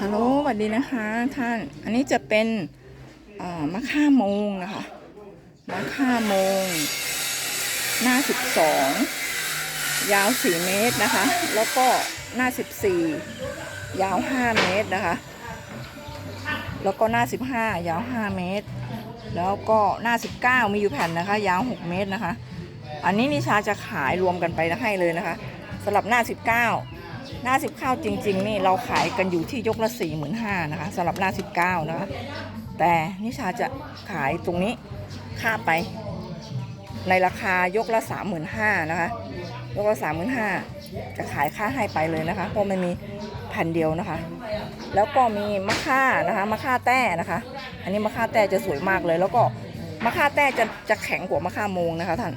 ฮัลโหลสวัสดีนะคะท่าน อันนี้จะเป็นมะค่าโมงนะคะ มะค่าโมง หน้า12ยาว4เมตรนะคะ แล้วก็หน้า14ยาว5เมตรนะคะ แล้วก็หน้า15ยาว5เมตร แล้วก็หน้า19มีอยู่แผ่นนะคะ ยาว6เมตรนะคะ อันนี้นิชาจะขายรวมกันไปให้เลยนะคะสำหรับหน้า19 หน้า 19 จริง ๆ นี่เราขายกันอยู่ที่ยกละ 45,000นะคะสำหรับหน้า 19 นะคะ แต่นิชาจะขายตรงนี้ค่าไป ในราคายกละ 35,000นะคะ ยกละ 35,000จะขายค่าให้ไปเลยนะคะ เพราะมันมีแผ่นเดียวนะคะ แล้วก็มีมะค่านะคะมะค่าแต้นะคะ อันนี้มะค่าแต้จะสวยมากเลย แล้วก็มะค่าแต้จะจะแข็งกว่ามะค่าโมงนะคะท่าน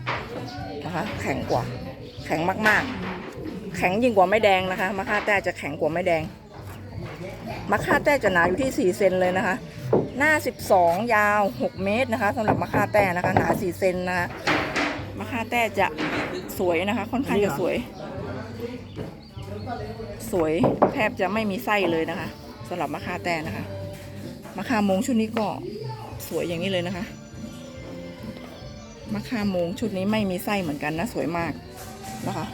นะคะ แข็งกว่าแข็งมากๆ แข็งยิ่งกว่าไม้แดงนะคะมะค่าแต้จะแข็งกว่าไม้แดงมะค่าแต้จะหนาอยู่ที่ 4 เซนเลยนะคะ หน้า 12 ยาว 6 เมตรนะคะสำหรับมะค่าแต้นะคะหนา 4 เซนนะคะมะค่าแต้จะสวยนะคะ ค่อนข้างจะสวย สวยแทบจะไม่มีไส้เลยนะคะสำหรับมะค่าแต้นะคะมะค่ามงชุดนี้ก็สวยอย่างนี้เลยนะคะมะค่ามงชุดนี้ไม่มีไส้เหมือนกันนะสวยมากนะคะ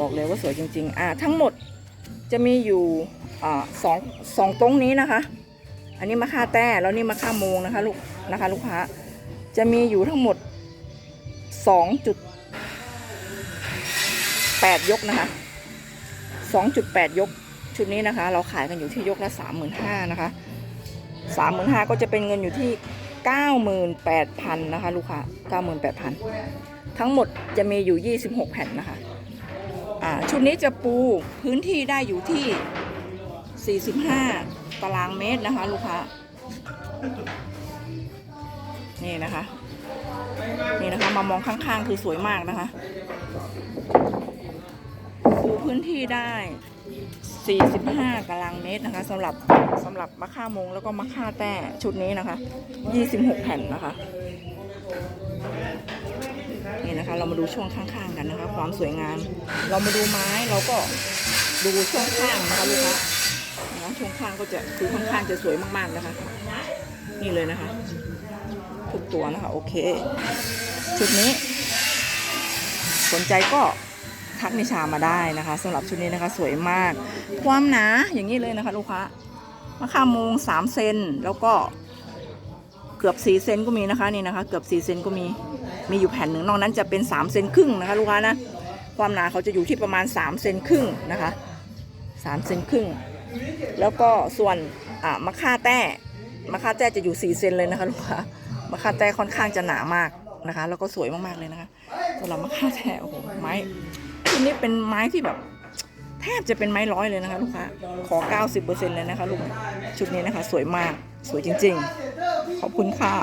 บอกเลยว่าสวยจริงๆ อ่าทั้งหมดจะมีอยู่อ่าสองสองตรงนี้นะคะ อันนี้มะค่าแต้แล้วนี่มะค่าโมงนะคะลูกนะคะลูกค้าจะมีอยู่ทั้งหมดสองจุดแปดยกนะคะสองจุดแปดยกชุดนี้นะคะ เราขายกันอยู่ที่ยกละสามหมื่นห้านะคะสามหมื่นห้าก็จะเป็นเงินอยู่ที่เก้าหมื่นแปดพันนะคะลูกค้าเก้าหมื่นแปดพันทั้งหมดจะมีอยู่ยี่สิบหกแผ่นนะคะ ชุดนี้จะปูพื้นที่ได้อยู่ที่ 45 ตารางเมตรนะคะ ลูกค้า นี่นะคะ นี่นะคะ มามองข้างๆ คือสวยมากนะคะ ปูพื้นที่ได้ 45 ตารางเมตรนะคะสำหรับสำหรับมะค่ามงแล้วก็มะค่าแต้ชุดนี้นะคะ 26 แผ่นนะคะ นี่นะคะ เรามาดูช่วงข้างๆกันนะคะ ความสวยงาม เรามาดูไม้เราก็ดูช่วงข้างนะคะลูกค้านะช่วงข้างก็จะคือข้างๆจะสวยมากๆนะคะ นี่เลยนะคะ ทุกตัวนะคะ โอเคชุดนี้ สนใจก็ทักนิชามาได้นะคะสำหรับชุดนี้นะคะ สวยมาก ความหนาอย่างนี้เลยนะคะ ลูกค้ามะขามมงสามเซนแล้วก็เกือบ4เซนก็มีนะคะนี่นะคะ เกือบ4เซนก็มี มีอยู่แผ่นหนึ่งนอกนั้นจะเป็น3เซนครึ่งนะคะลูกค้านะความหนาเขาจะอยู่ที่ประมาณ3เซนครึ่งนะคะ3เซนครึ่งแล้วก็ส่วนมะค่าแต้มะค่าแต้จะอยู่ 4 เซนเลยนะคะลูกค้ามะค่าแต้ค่อนข้างจะหนามากนะคะ แล้วก็สวยมากๆเลยนะคะสำหรับมะค่าแต้โอ้โหไม้ชุดนี้เป็นไม้ที่แบบแทบจะเป็นไม้ร้อยเลยนะคะลูกค้าขอ 90%เลยนะคะลูกชุดนี้นะคะ สวยมากสวยจริง ๆ ขอบคุณค่ะ